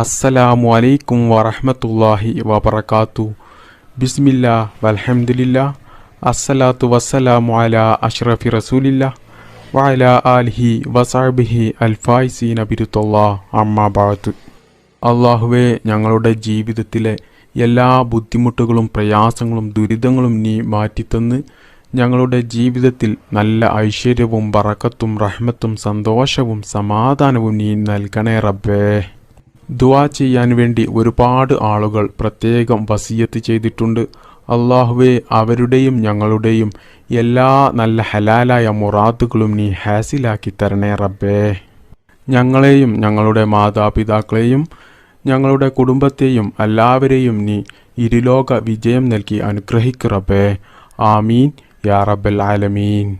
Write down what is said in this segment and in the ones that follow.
അസ്സലാമു അലൈക്കും വറഹ്മത്തുള്ളാഹി വബറകാത്തു. ബിസ്മില്ലാ വലഹമുല്ല അസ്സലാത്തു വസ്സലാമു അല അഷ്റഫി റസൂലില്ല. വഅല ആലിഹി വസാബിഹി അൽഫായ്സീന ബിരുത്തുല്ലാ അമ്മാ ബഅദ്. അള്ളാഹുവെ ഞങ്ങളുടെ ജീവിതത്തിലെ എല്ലാ ബുദ്ധിമുട്ടുകളും പ്രയാസങ്ങളും ദുരിതങ്ങളും നീ മാറ്റിത്തന്ന് ഞങ്ങളുടെ ജീവിതത്തിൽ നല്ല ഐശ്വര്യവും ബറക്കത്തും റഹ്മത്തും സന്തോഷവും സമാധാനവും നീ നൽകണേ റബ്ബേ. ദുവാ ചെയ്യാൻ വേണ്ടി ഒരുപാട് ആളുകൾ പ്രത്യേകം വസീയത്ത് ചെയ്തിട്ടുണ്ട്. അള്ളാഹുവെ അവരുടെയും ഞങ്ങളുടെയും എല്ലാ നല്ല ഹലാലായ മുറാത്തുകളും നീ ഹാസിലാക്കി തരണേ റബ്ബേ. ഞങ്ങളെയും ഞങ്ങളുടെ മാതാപിതാക്കളെയും ഞങ്ങളുടെ കുടുംബത്തെയും എല്ലാവരെയും നീ ഇരുലോക വിജയം നൽകി അനുഗ്രഹിക്കു റബ്ബേ. ആമീൻ. യാ റബ്ബൽ ആലമീൻ.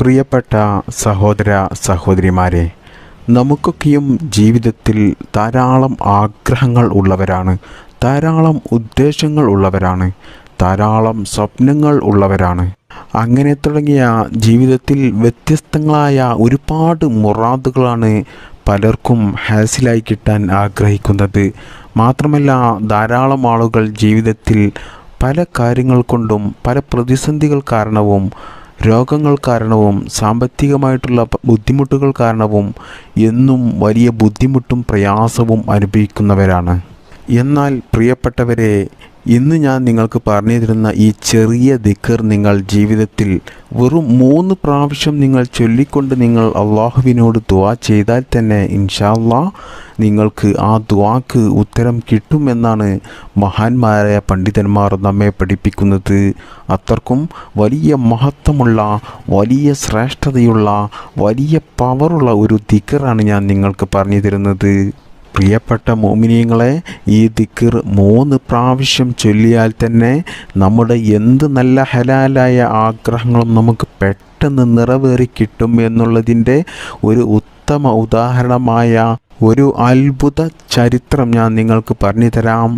പ്രിയപ്പെട്ട സഹോദര സഹോദരിമാരെ നമുക്കൊക്കെയും ജീവിതത്തിൽ ധാരാളം ആഗ്രഹങ്ങൾ ഉള്ളവരാണ്. ധാരാളം ഉദ്ദേശങ്ങൾ ഉള്ളവരാണ്. ധാരാളം സ്വപ്നങ്ങൾ ഉള്ളവരാണ്. അങ്ങനെ തുടങ്ങിയ ജീവിതത്തിൽ വ്യത്യസ്തങ്ങളായ ഒരുപാട് മുറാദുകളാണ് പലർക്കും ഹാസിലായി കിട്ടാൻ ആഗ്രഹിക്കുന്നത്. മാത്രമല്ല ധാരാളം ആളുകൾ ജീവിതത്തിൽ പല കാര്യങ്ങൾ കൊണ്ടും പല പ്രതിസന്ധികൾ കാരണവും രോഗങ്ങൾ കാരണവും സാമ്പത്തികമായിട്ടുള്ള ബുദ്ധിമുട്ടുകൾ കാരണവും എന്നും വലിയ ബുദ്ധിമുട്ടും പ്രയാസവും അനുഭവിക്കുന്നവരാണ്. എന്നാൽ പ്രിയപ്പെട്ടവരെ ഇന്ന് ഞാൻ നിങ്ങൾക്ക് പറഞ്ഞു തരുന്ന ഈ ചെറിയ ദിക്കർ നിങ്ങൾ ജീവിതത്തിൽ വെറും മൂന്ന് പ്രാവശ്യം നിങ്ങൾ ചൊല്ലിക്കൊണ്ട് നിങ്ങൾ അള്ളാഹുവിനോട് ദുവാ ചെയ്താൽ തന്നെ ഇൻഷാല്ലാ നിങ്ങൾക്ക് ആ ദുവാക്ക് ഉത്തരം കിട്ടുമെന്നാണ് മഹാന്മാരായ പണ്ഡിതന്മാർ നമ്മെ പഠിപ്പിക്കുന്നത്. അത്രക്കും വലിയ മഹത്വമുള്ള വലിയ ശ്രേഷ്ഠതയുള്ള വലിയ പവറുള്ള ഒരു ദിക്കറാണ് ഞാൻ നിങ്ങൾക്ക് പറഞ്ഞു തരുന്നത് പ്രിയപ്പെട്ട മോമിനിയങ്ങളെ ഈ ദിക്കിർ മൂന്ന് പ്രാവശ്യം ചൊല്ലിയാൽ തന്നെ നമ്മുടെ എന്ത് നല്ല ഹലാലായ ആഗ്രഹങ്ങളും നമുക്ക് പെട്ടെന്ന് നിറവേറി കിട്ടും എന്നുള്ളതിന്റെ ഒരു ഉത്തമ ഉദാഹരണമായ ഒരു അത്ഭുത ചരിത്രം ഞാൻ നിങ്ങൾക്ക് പറഞ്ഞു തരാം.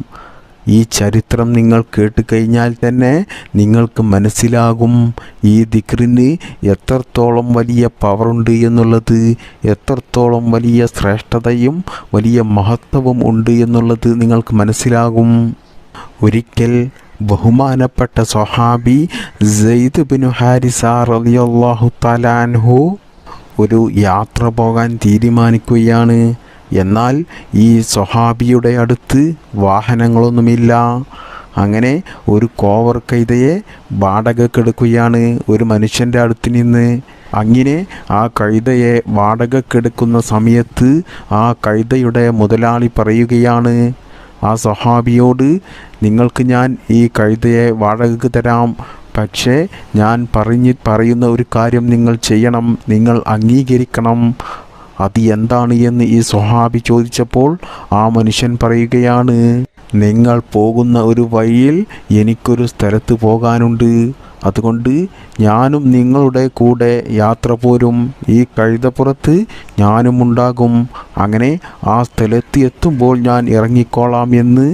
ഈ ചരിത്രം നിങ്ങൾ കേട്ട് കഴിഞ്ഞാൽ തന്നെ നിങ്ങൾക്ക് മനസ്സിലാകും. ഈ ദിക്റിന് എത്രത്തോളം വലിയ പവറുണ്ട് എന്നുള്ളത് എത്രത്തോളം വലിയ ശ്രേഷ്ഠതയും വലിയ മഹത്വവും ഉണ്ട് എന്നുള്ളത് നിങ്ങൾക്ക് മനസ്സിലാകും. ഒരിക്കൽ ബഹുമാനപ്പെട്ട സൊഹാബി സെയ്ദ് ബിനു ഹാരിസ റളിയല്ലാഹു തലാൻഹു ഒരു യാത്ര പോകാൻ തീരുമാനിക്കുകയാണ്. എന്നാൽ ഈ സ്വഹാബിയുടെ അടുത്ത് വാഹനങ്ങളൊന്നുമില്ല. അങ്ങനെ ഒരു കോവർ കൈതയെ വാടകക്കെടുക്കുകയാണ് ഒരു മനുഷ്യന്റെ അടുത്ത് നിന്ന്. അങ്ങനെ ആ കഴുതയെ വാടകക്കെടുക്കുന്ന സമയത്ത് ആ കഴുതയുടെ മുതലാളി പറയുകയാണ് ആ സ്വഹാബിയോട് നിങ്ങൾക്ക് ഞാൻ ഈ കഴുതയെ വാടകക്ക് തരാം. പക്ഷേ ഞാൻ പറഞ്ഞ് പറയുന്ന ഒരു കാര്യം നിങ്ങൾ ചെയ്യണം. നിങ്ങൾ അംഗീകരിക്കണം. അത് എന്താണ് എന്ന് ഈ സ്വഹാബി ചോദിച്ചപ്പോൾ ആ മനുഷ്യൻ പറയുകയാണ് നിങ്ങൾ പോകുന്ന ഒരു വഴിയിൽ എനിക്കൊരു സ്ഥലത്ത് പോകാനുണ്ട്. അതുകൊണ്ട് ഞാനും നിങ്ങളുടെ കൂടെ യാത്ര പോരും. ഈ കഴുതപ്പുറത്ത് ഞാനും ഉണ്ടാകും. അങ്ങനെ ആ സ്ഥലത്ത് എത്തുമ്പോൾ ഞാൻ ഇറങ്ങിക്കോളാം എന്ന്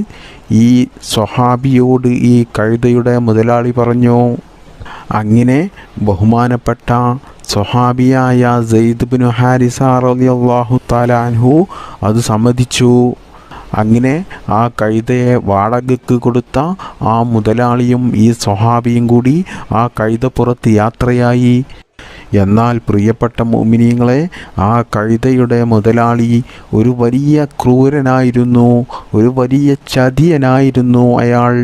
ഈ സ്വഹാബിയോട് ഈ കഴുതയുടെ മുതലാളി പറഞ്ഞു. അങ്ങനെ ബഹുമാനപ്പെട്ട സ്വഹാബിയായ സെയ്ദ് ബിനു ഹാരിസ റളിയല്ലാഹു താലാൻഹു അത് സമ്മതിച്ചു. അങ്ങനെ ആ കഴുതയെ വാടകയ്ക്ക് കൊടുത്ത ആ മുതലാളിയും ഈ സ്വഹാബിയും കൂടി ആ കഴുതപ്പുറത്ത് യാത്രയായി. എന്നാൽ പ്രിയപ്പെട്ട മോമിനിയങ്ങളെ ആ കഴുതയുടെ മുതലാളി ഒരു വലിയ ക്രൂരനായിരുന്നു ഒരു വലിയ ചതിയനായിരുന്നു അയാൾ.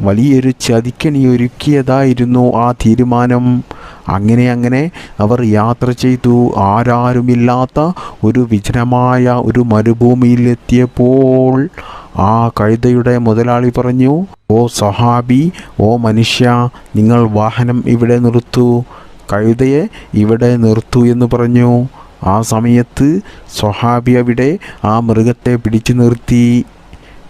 വലിയൊരു ചതിക്കണി ഒരുക്കിയതായിരുന്നു ആ തീരുമാനം. അങ്ങനെ അങ്ങനെ അവർ യാത്ര ചെയ്തു. ആരാരുമില്ലാത്ത ഒരു വിജനമായ ഒരു മരുഭൂമിയിലെത്തിയപ്പോൾ ആ കഴുതയുടെ മുതലാളി പറഞ്ഞു ഓ സഹാബി ഓ മനുഷ്യ നിങ്ങൾ വാഹനം ഇവിടെ നിർത്തൂ. കഴുതയെ ഇവിടെ നിർത്തു എന്ന് പറഞ്ഞു. ആ സമയത്ത് സൊഹാബി അവിടെ ആ മൃഗത്തെ പിടിച്ചു നിർത്തി.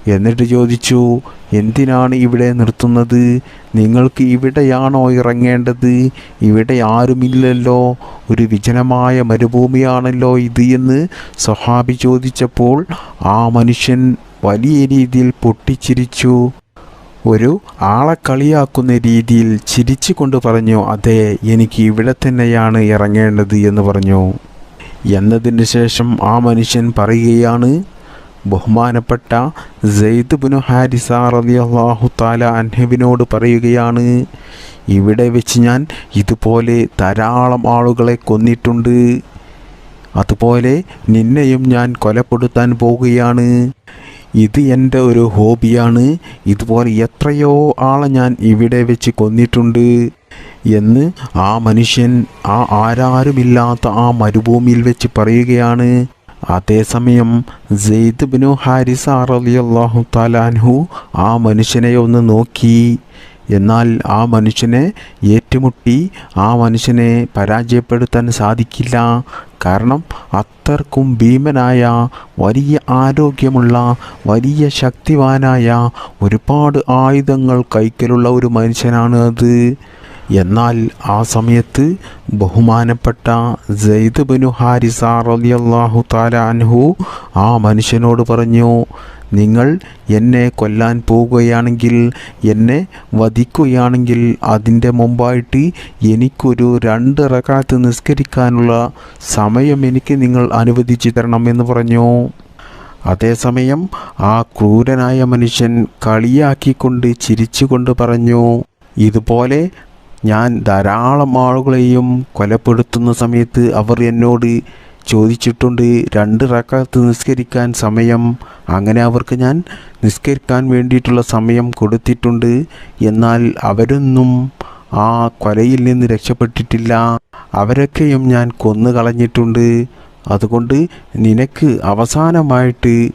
എന്നിട്ട് ചോദിച്ചു എന്തിനാണ് ഇവിടെ നിർത്തുന്നത്? നിങ്ങൾക്ക് ഇവിടെയാണോ ഇറങ്ങേണ്ടത്? ഇവിടെ ആരുമില്ലല്ലോ. ഒരു വിജനമായ മരുഭൂമിയാണല്ലോ ഇത് എന്ന് സഹാബി ചോദിച്ചപ്പോൾ ആ മനുഷ്യൻ വലിയ രീതിയിൽ പൊട്ടിച്ചിരിച്ചു. ഒരു ആളെ കളിയാക്കുന്ന രീതിയിൽ ചിരിച്ചുകൊണ്ട് പറഞ്ഞു അതെ എനിക്ക് ഇവിടെ തന്നെയാണ് ഇറങ്ങേണ്ടത് എന്ന് പറഞ്ഞു. എന്നതിന് ശേഷം ആ മനുഷ്യൻ പറയുകയാണ് ബഹുമാനപ്പെട്ട സെയ്ദ് ബിനു ഹാരിസ റളിയല്ലാഹു താല അൻഹബിനോട് പറയുകയാണ് ഇവിടെ വെച്ച് ഞാൻ ഇതുപോലെ ധാരാളം ആളുകളെ കൊന്നിട്ടുണ്ട്. അതുപോലെ നിന്നെയും ഞാൻ കൊലപ്പെടുത്താൻ പോവുകയാണ്. ഇത് എന്റെ ഒരു ഹോബിയാണ്. ഇതുപോലെ എത്രയോ ആളെ ഞാൻ ഇവിടെ വെച്ച് കൊന്നിട്ടുണ്ട്. എന്ന് ആ മനുഷ്യൻ ആ ആരാരുമില്ലാത്ത ആ മരുഭൂമിയിൽ വെച്ച് പറയുകയാണ്. അതേസമയം സെയ്ദ് ബിനു ഹാരിസ റളിയല്ലാഹു താലാൻഹു ആ മനുഷ്യനെ ഒന്ന് നോക്കി. എന്നാൽ ആ മനുഷ്യനെ ഏറ്റുമുട്ടി ആ മനുഷ്യനെ പരാജയപ്പെടുത്താൻ സാധിക്കില്ല. കാരണം അത്രക്കും ഭീമനായ വലിയ ആരോഗ്യമുള്ള വലിയ ശക്തിവാനായ ഒരുപാട് ആയുധങ്ങൾ കൈക്കലുള്ള ഒരു മനുഷ്യനാണ് അത്. എന്നാൽ ആ സമയത്ത് ബഹുമാനപ്പെട്ട സെയ്ദ് ബിനു ഹാരിസ റളിയല്ലാഹു താല അൻഹു ആ മനുഷ്യനോട് പറഞ്ഞു നിങ്ങൾ എന്നെ കൊല്ലാൻ പോവുകയാണെങ്കിൽ എന്നെ വധിക്കുകയാണെങ്കിൽ അതിന്റെ മുമ്പായിട്ട് എനിക്കൊരു രണ്ട് റകാത്ത് നിസ്കരിക്കാനുള്ള സമയം എനിക്ക് നിങ്ങൾ അനുവദിച്ചു തരണം എന്ന് പറഞ്ഞു. അതേസമയം ആ ക്രൂരനായ മനുഷ്യൻ കളിയാക്കിക്കൊണ്ട് ചിരിച്ചുകൊണ്ട് പറഞ്ഞു ഇതുപോലെ ഞാൻ ധാരാളം ആളുകളെയും കൊലപ്പെടുത്തുന്ന സമയത്ത് അവർ എന്നോട് ചോദിച്ചിട്ടുണ്ട് രണ്ട് റക്കാത്ത് നിസ്കരിക്കാൻ സമയം അങ്ങനെ അവർക്ക് ഞാൻ നിസ്കരിക്കാൻ വേണ്ടിയിട്ടുള്ള സമയം കൊടുത്തിട്ടുണ്ട് എന്നാൽ അവരൊന്നും ആ കൊലയിൽ നിന്ന് രക്ഷപ്പെട്ടിട്ടില്ല അവരൊക്കെയും ഞാൻ കൊന്നു കളഞ്ഞിട്ടുണ്ട്. അതുകൊണ്ട് നിനക്ക് അവസാനമായിട്ട്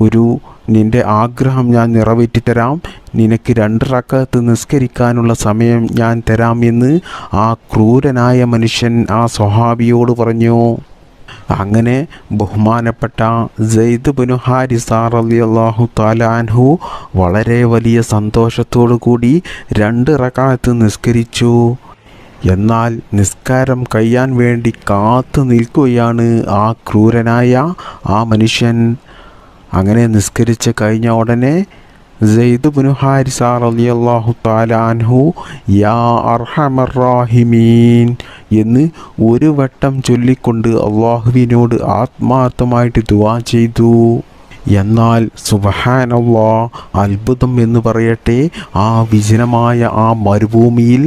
ഒരു നിന്റെ ആഗ്രഹം ഞാൻ നിറവേറ്റി തരാം നിനക്ക് രണ്ട് റക്കത്ത് നിസ്കരിക്കാനുള്ള സമയം ഞാൻ തരാം എന്ന് ആ ക്രൂരനായ മനുഷ്യൻ ആ സ്വഹാബിയോട് പറഞ്ഞു. അങ്ങനെ ബഹുമാനപ്പെട്ട സെയ്ദ് ബിനു ഹാരിസ റളിയല്ലാഹു തആല അൻഹു വളരെ വലിയ സന്തോഷത്തോടു കൂടി രണ്ട് റക്കാലത്ത് നിസ്കരിച്ചു. എന്നാൽ നിസ്കാരം കഴിയാൻ വേണ്ടി കാത്തു നിൽക്കുകയാണ് ആ ക്രൂരനായ ആ മനുഷ്യൻ. അങ്ങനെ നിസ്കരിച്ച് കഴിഞ്ഞ ഉടനെ സെയ്ദ് ബിനു ഹാരിസ തആല അൻഹു യാ അർഹമർ റാഹിമീൻ എന്ന് ഒരു വട്ടം ചൊല്ലിക്കൊണ്ട് അള്ളാഹുവിനോട് ആത്മാർത്ഥമായിട്ട് ദുവാ ചെയ്തു. എന്നാൽ സുബഹാനല്ലാ അത്ഭുതം എന്ന് പറയട്ടെ ആ വിജനമായ ആ മരുഭൂമിയിൽ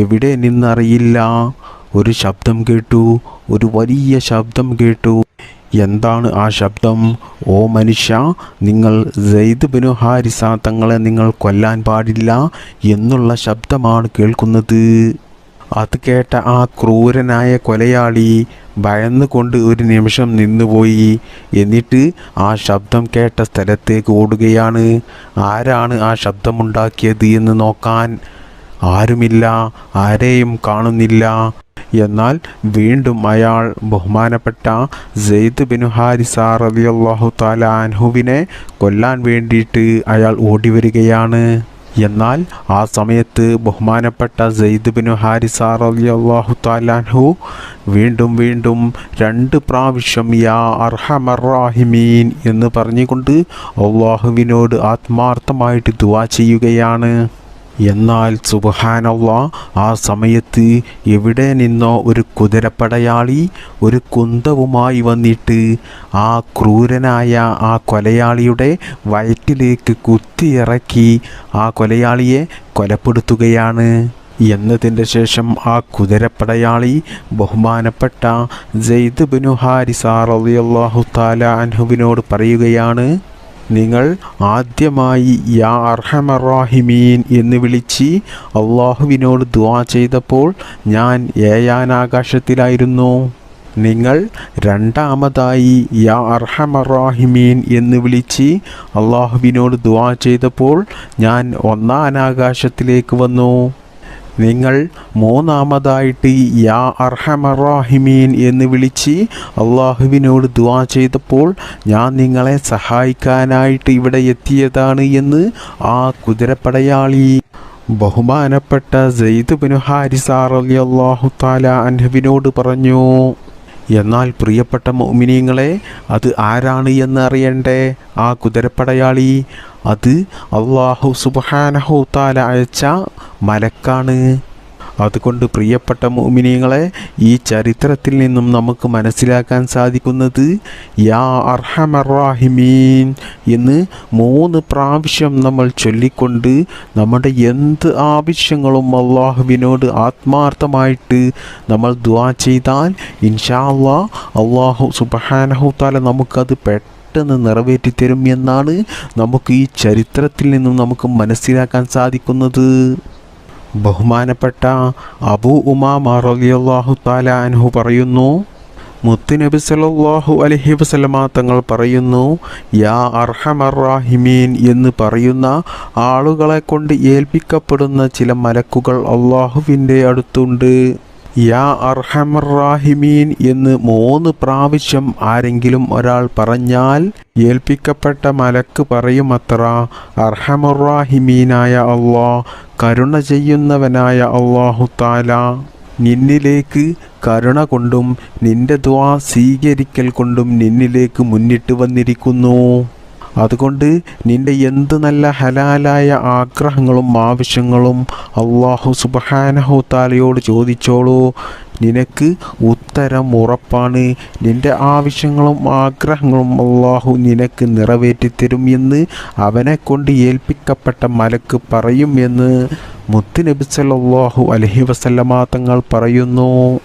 എവിടെ നിന്നറിയില്ല. ഒരു ശബ്ദം കേട്ടു ഒരു വലിയ ശബ്ദം കേട്ടു. എന്താണ് ആ ശബ്ദം? ഓ മനുഷ്യ നിങ്ങൾ സെയ്ദ് ബിനു ഹാരിസ തങ്ങളെ നിങ്ങൾ കൊല്ലാൻ പാടില്ല എന്നുള്ള ശബ്ദമാണ് കേൾക്കുന്നത്. അത് കേട്ട ആ ക്രൂരനായ കൊലയാളി ഭയന്നുകൊണ്ട് ഒരു നിമിഷം നിന്നുപോയി. എന്നിട്ട് ആ ശബ്ദം കേട്ട സ്ഥലത്തേക്ക് ഓടുകയാണ്. ആരാണ് ആ ശബ്ദമുണ്ടാക്കിയത് എന്ന് നോക്കാൻ ആരുമില്ല ആരെയും കാണുന്നില്ല. എന്നാൽ വീണ്ടും അയാൾ ബഹുമാനപ്പെട്ട സെയ്ദ് ബിൻ ഹാരിസ റളിയല്ലാഹു തആല അൻഹുവിനെ കൊല്ലാൻ വേണ്ടിയിട്ട് അയാൾ ഓടി വരികയാണ് എന്നാൽ ആ സമയത്ത് ബഹുമാനപ്പെട്ട സെയ്ദ് ബിൻ ഹാരിസ റളിയല്ലാഹു തആല അൻഹു വീണ്ടും വീണ്ടും രണ്ട് പ്രാവശ്യം യാ അർഹമറാഹിമീൻ എന്ന് പറഞ്ഞുകൊണ്ട് അള്ളാഹുവിനോട് ആത്മാർത്ഥമായിട്ട് ദുവാ ചെയ്യുകയാണ്. എന്നാൽ സുബഹാനല്ല ആ സമയത്ത് എവിടെ നിന്നോ ഒരു കുതിരപ്പടയാളി ഒരു കുന്തവുമായി വന്നിട്ട് ആ ക്രൂരനായ ആ കൊലയാളിയുടെ വയറ്റിലേക്ക് കുത്തിയിറക്കി ആ കൊലയാളിയെ കൊലപ്പെടുത്തുകയാണ്. എന്നതിന്റെ ശേഷം ആ കുതിരപ്പടയാളി ബഹുമാനപ്പെട്ട ജെയ്ദ് ബിനു ഹാരിസ റളിയല്ലാഹു തആല അൻഹുവിനോട് പറയുകയാണ് നിങ്ങൾ ആദ്യമായി യാ അർഹമറാഹിമീൻ എന്ന് വിളിച്ച് അള്ളാഹുവിനോട് ദുവാ ചെയ്തപ്പോൾ ഞാൻ ഏയാനാകാശത്തിലായിരുന്നു. നിങ്ങൾ രണ്ടാമതായി യാ അർഹമറാഹിമീൻ എന്ന് വിളിച്ച് അള്ളാഹുവിനോട് ദുവാ ചെയ്തപ്പോൾ ഞാൻ ഒന്നാനാകാശത്തിലേക്ക് വന്നു. നിങ്ങൾ മൂന്നാമതായിട്ട് യാ അർഹമറാഹിമീൻ എന്ന് വിളിച്ച് അള്ളാഹുവിനോട് ദുവാ ചെയ്തപ്പോൾ ഞാൻ നിങ്ങളെ സഹായിക്കാനായിട്ട് ഇവിടെ എത്തിയതാണ് എന്ന് ആ കുതിരപ്പടയാളി ബഹുമാനപ്പെട്ട സെയ്ദ് ബിനു അലി അള്ളാഹു താല അൻഹുവിനോട് പറഞ്ഞു. എന്നാൽ പ്രിയപ്പെട്ട മോമിനിയങ്ങളെ അത് ആരാണ് എന്ന് അറിയണ്ടേ? ആ കുതിരപ്പടയാളി അത് അള്ളാഹു സുബാനഹു താല അയച്ച മലക്കാണ്. അതുകൊണ്ട് പ്രിയപ്പെട്ട മോമിനിയങ്ങളെ ഈ ചരിത്രത്തിൽ നിന്നും നമുക്ക് മനസ്സിലാക്കാൻ സാധിക്കുന്നത് യാ അർഹമറാഹിമീൻ എന്ന് മൂന്ന് പ്രാവശ്യം നമ്മൾ ചൊല്ലിക്കൊണ്ട് നമ്മുടെ എന്ത് ആവശ്യങ്ങളും അള്ളാഹുവിനോട് ആത്മാർത്ഥമായിട്ട് നമ്മൾ ദുആ ചെയ്താൽ ഇൻഷാ അള്ളാ അള്ളാഹു സുബഹാനഹുത്താല നമുക്കത് പെട്ടെന്ന് നിറവേറ്റി തരും എന്നാണ് നമുക്ക് ഈ ചരിത്രത്തിൽ നിന്നും നമുക്ക് മനസ്സിലാക്കാൻ സാധിക്കുന്നത്. ബഹുമാനപ്പെട്ട അബൂ ഉമാമ റളിയല്ലാഹു താല അൻഹു പറയുന്നു മുത്തുനബി സല്ലല്ലാഹു അലഹി വസ്ലമ തങ്ങൾ പറയുന്നു യാ അർഹമറാഹിമീൻ എന്ന് പറയുന്ന ആളുകളെ കൊണ്ട് ഏൽപ്പിക്കപ്പെടുന്ന ചില മലക്കുകൾ അള്ളാഹുവിന്റെ അടുത്തുണ്ട്. യാ അർഹമറാഹിമീൻ എന്ന് മൂന്ന് പ്രാവശ്യം ആരെങ്കിലും ഒരാൾ പറഞ്ഞാൽ ഏൽപ്പിക്കപ്പെട്ട മലക്ക് പറയുമത്ര. അർഹമുറാഹിമീനായ അള്ളാ കരുണ ചെയ്യുന്നവനായ അള്ളാഹു താല. നിന്നിലേക്ക് കരുണ കൊണ്ടും നിന്റെ ദ്വാ സ്വീകരിക്കൽ കൊണ്ടും നിന്നിലേക്ക് മുന്നിട്ട് വന്നിരിക്കുന്നു. അതുകൊണ്ട് നിന്റെ എന്ത് നല്ല ഹലാലായ ആഗ്രഹങ്ങളും ആവശ്യങ്ങളും അള്ളാഹു സുബഹാനഹു താലയോട് ചോദിച്ചോളൂ. നിനക്ക് ഉത്തരം ഉറപ്പാണ്. നിന്റെ ആവശ്യങ്ങളും ആഗ്രഹങ്ങളും അള്ളാഹു നിനക്ക് നിറവേറ്റിത്തരും എന്ന് അവനെ കൊണ്ട് ഏൽപ്പിക്കപ്പെട്ട മലക്ക് പറയും എന്ന് മുത്തുനബി സല്ലല്ലാഹു അലഹി വസല്ലമാ തങ്ങൾ പറയുന്നു.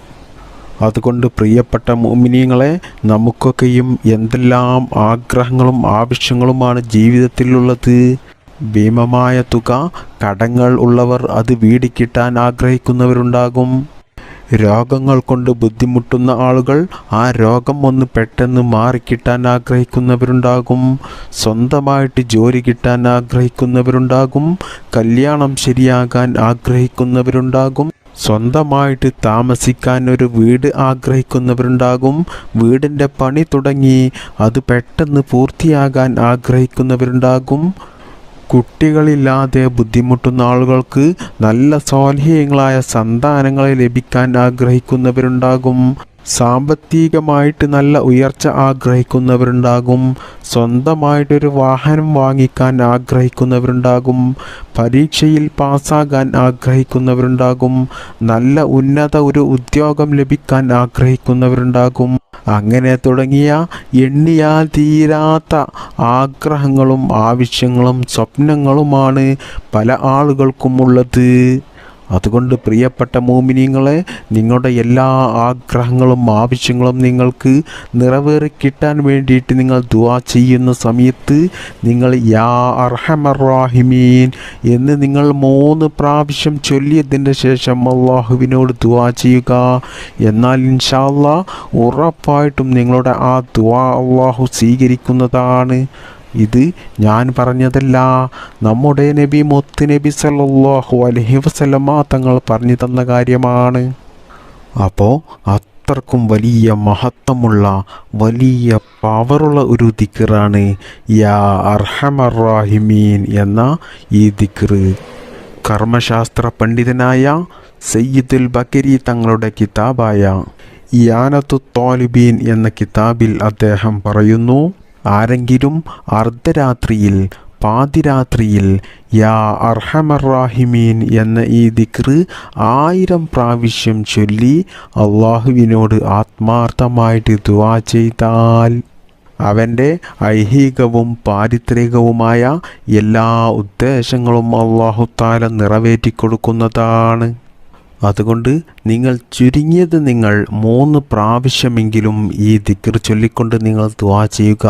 അതുകൊണ്ട് പ്രിയപ്പെട്ട മോമിനിയങ്ങളെ നമുക്കൊക്കെയും എന്തെല്ലാം ആഗ്രഹങ്ങളും ആവശ്യങ്ങളുമാണ് ജീവിതത്തിലുള്ളത്. ഭീമമായ തുക കടങ്ങൾ ഉള്ളവർ അത് വീടിക്കിട്ടാൻ ആഗ്രഹിക്കുന്നവരുണ്ടാകും. രോഗങ്ങൾ കൊണ്ട് ബുദ്ധിമുട്ടുന്ന ആളുകൾ ആ രോഗം ഒന്ന് പെട്ടെന്ന് മാറിക്കിട്ടാൻ ആഗ്രഹിക്കുന്നവരുണ്ടാകും. സ്വന്തമായിട്ട് ജോലി കിട്ടാൻ ആഗ്രഹിക്കുന്നവരുണ്ടാകും. കല്യാണം ശരിയാകാൻ ആഗ്രഹിക്കുന്നവരുണ്ടാകും. സ്വന്തമായിട്ട് താമസിക്കാൻ ഒരു വീട് ആഗ്രഹിക്കുന്നവരുണ്ടാകും. വീടിന്റെ പണി തുടങ്ങി അത് പെട്ടെന്ന് പൂർത്തിയാകാൻ ആഗ്രഹിക്കുന്നവരുണ്ടാകും. കുട്ടികളില്ലാതെ ബുദ്ധിമുട്ടുന്ന ആളുകൾക്ക് നല്ല സ്വാധീനങ്ങളായ സന്താനങ്ങളെ ലഭിക്കാൻ ആഗ്രഹിക്കുന്നവരുണ്ടാകും. സാമ്പത്തികമായിട്ട് നല്ല ഉയർച്ച ആഗ്രഹിക്കുന്നവരുണ്ടാകും. സ്വന്തമായിട്ടൊരു വാഹനം വാങ്ങിക്കാൻ ആഗ്രഹിക്കുന്നവരുണ്ടാകും. പരീക്ഷയിൽ പാസ്സാകാൻ ആഗ്രഹിക്കുന്നവരുണ്ടാകും. നല്ല ഉന്നത ഒരു ഉദ്യോഗം ലഭിക്കാൻ ആഗ്രഹിക്കുന്നവരുണ്ടാകും. അങ്ങനെ തുടങ്ങിയ എണ്ണിയാൽ തീരാത്ത ആഗ്രഹങ്ങളും ആവശ്യങ്ങളും സ്വപ്നങ്ങളുമാണ് പല ആളുകൾക്കും ഉള്ളത്. അതുകൊണ്ട് പ്രിയപ്പെട്ട മോമിനിയങ്ങളെ നിങ്ങളുടെ എല്ലാ ആഗ്രഹങ്ങളും ആവശ്യങ്ങളും നിങ്ങൾക്ക് നിറവേറി കിട്ടാൻ വേണ്ടിയിട്ട് നിങ്ങൾ ദുവാ ചെയ്യുന്ന സമയത്ത് നിങ്ങൾ യാ അർഹമറാഹിമീൻ എന്ന് നിങ്ങൾ മൂന്ന് പ്രാവശ്യം ചൊല്ലിയതിന്റെ ശേഷം അള്ളാഹുവിനോട് ദുവാ ചെയ്യുക. എന്നാൽ ഇൻഷാല്ല ഉറപ്പായിട്ടും നിങ്ങളുടെ ആ ദുവാ അള്ളാഹു സ്വീകരിക്കുന്നതാണ്. ഇത് ഞാൻ പറഞ്ഞതല്ല. നമ്മുടെ നബി മുത്ത് നബി സല്ലല്ലാഹു അലഹി വസല്ലമ തങ്ങൾ പറഞ്ഞു തന്ന കാര്യമാണ്. അപ്പോൾ അത്രക്കും വലിയ മഹത്വമുള്ള വലിയ പവറുള്ള ഒരു ദിക്കറാണ് യാ അർഹമറാഹിമീൻ എന്ന ഈ ദിക്കറ് കർമ്മശാസ്ത്ര പണ്ഡിതനായ സയ്യിദുൽ ബക്കരി തങ്ങളുടെ കിതാബായ യാനത്തു തോലിബീൻ എന്ന കിതാബിൽ അദ്ദേഹം പറയുന്നു ആരെങ്കിലും അർദ്ധരാത്രിയിൽ പാതിരാത്രിയിൽ യാ അർഹമറാഹിമീൻ എന്ന ഈ ദിക്റ് ആയിരം പ്രാവശ്യം ചൊല്ലി അള്ളാഹുവിനോട് ആത്മാർത്ഥമായിട്ട് ദുവാ ചെയ്താൽ അവന്റെ ഐഹികവും പാരിത്രികവുമായ എല്ലാ ഉദ്ദേശങ്ങളും അള്ളാഹുത്താല നിറവേറ്റിക്കൊടുക്കുന്നതാണ്. അതുകൊണ്ട് നിങ്ങൾ ചുരുങ്ങിയത് നിങ്ങൾ മൂന്ന് പ്രാവശ്യമെങ്കിലും ഈ ദിക്കർ ചൊല്ലിക്കൊണ്ട് നിങ്ങൾ ദ്വാ ചെയ്യുക.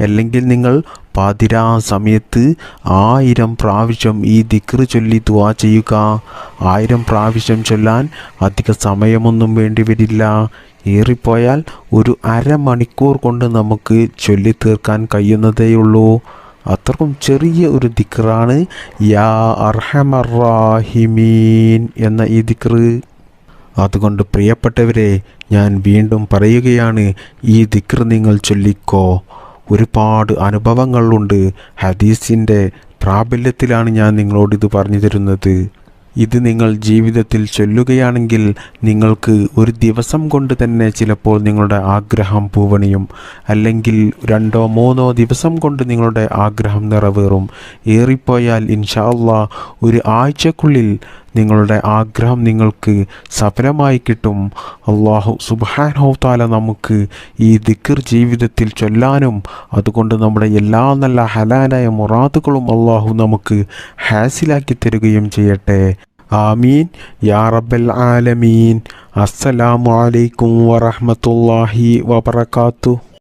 അല്ലെങ്കിൽ നിങ്ങൾ പാതിരാ സമയത്ത് ആയിരം പ്രാവശ്യം ഈ ദിക്കർ ചൊല്ലി ദ്വാ ചെയ്യുക. ആയിരം പ്രാവശ്യം ചൊല്ലാൻ അധിക സമയമൊന്നും വേണ്ടി വരില്ല. ഏറിപ്പോയാൽ ഒരു അരമണിക്കൂർ കൊണ്ട് നമുക്ക് ചൊല്ലി തീർക്കാൻ കഴിയുന്നതേയുള്ളൂ. അത്രക്കും ചെറിയ ഒരു ദിക്റാണ് യാ അർഹമറാഹിമീൻ എന്ന ഈ ദിക്റ് അതുകൊണ്ട് പ്രിയപ്പെട്ടവരെ ഞാൻ വീണ്ടും പറയുകയാണ് ഈ ദിക്ർ നിങ്ങൾ ചൊല്ലിക്കോ. ഒരുപാട് അനുഭവങ്ങളുണ്ട്. ഹദീസിന്റെ പ്രാബല്യത്തിലാണ് ഞാൻ നിങ്ങളോട് ഇത് പറഞ്ഞു തരുന്നത്. ഇത് നിങ്ങൾ ജീവിതത്തിൽ ചൊല്ലുകയാണെങ്കിൽ നിങ്ങൾക്ക് ഒരു ദിവസം കൊണ്ട് തന്നെ ചിലപ്പോൾ നിങ്ങളുടെ ആഗ്രഹം പൂവണിയും. അല്ലെങ്കിൽ രണ്ടോ മൂന്നോ ദിവസം കൊണ്ട് നിങ്ങളുടെ ആഗ്രഹം നിറവേറും. ഏറിപ്പോയാൽ ഇൻഷാ അള്ളാ ഒരു ആഴ്ചക്കുള്ളിൽ നിങ്ങളുടെ ആഗ്രഹം നിങ്ങൾക്ക് സഫലമായി കിട്ടും. അള്ളാഹു സുബാനോ താല നമുക്ക് ഈ ദിക്കർ ജീവിതത്തിൽ ചൊല്ലാനും അതുകൊണ്ട് നമ്മുടെ എല്ലാ നല്ല ഹലാലായ മുറാദുകളും അള്ളാഹു നമുക്ക് ഹാസിലാക്കി തരികയും ചെയ്യട്ടെ. ആമീൻ. യാ റബ്ബൽ ആലമീൻ. അസ്സലാമു അലൈക്കും വറഹ്മത്തുള്ളാഹി വബറകാതുഹു.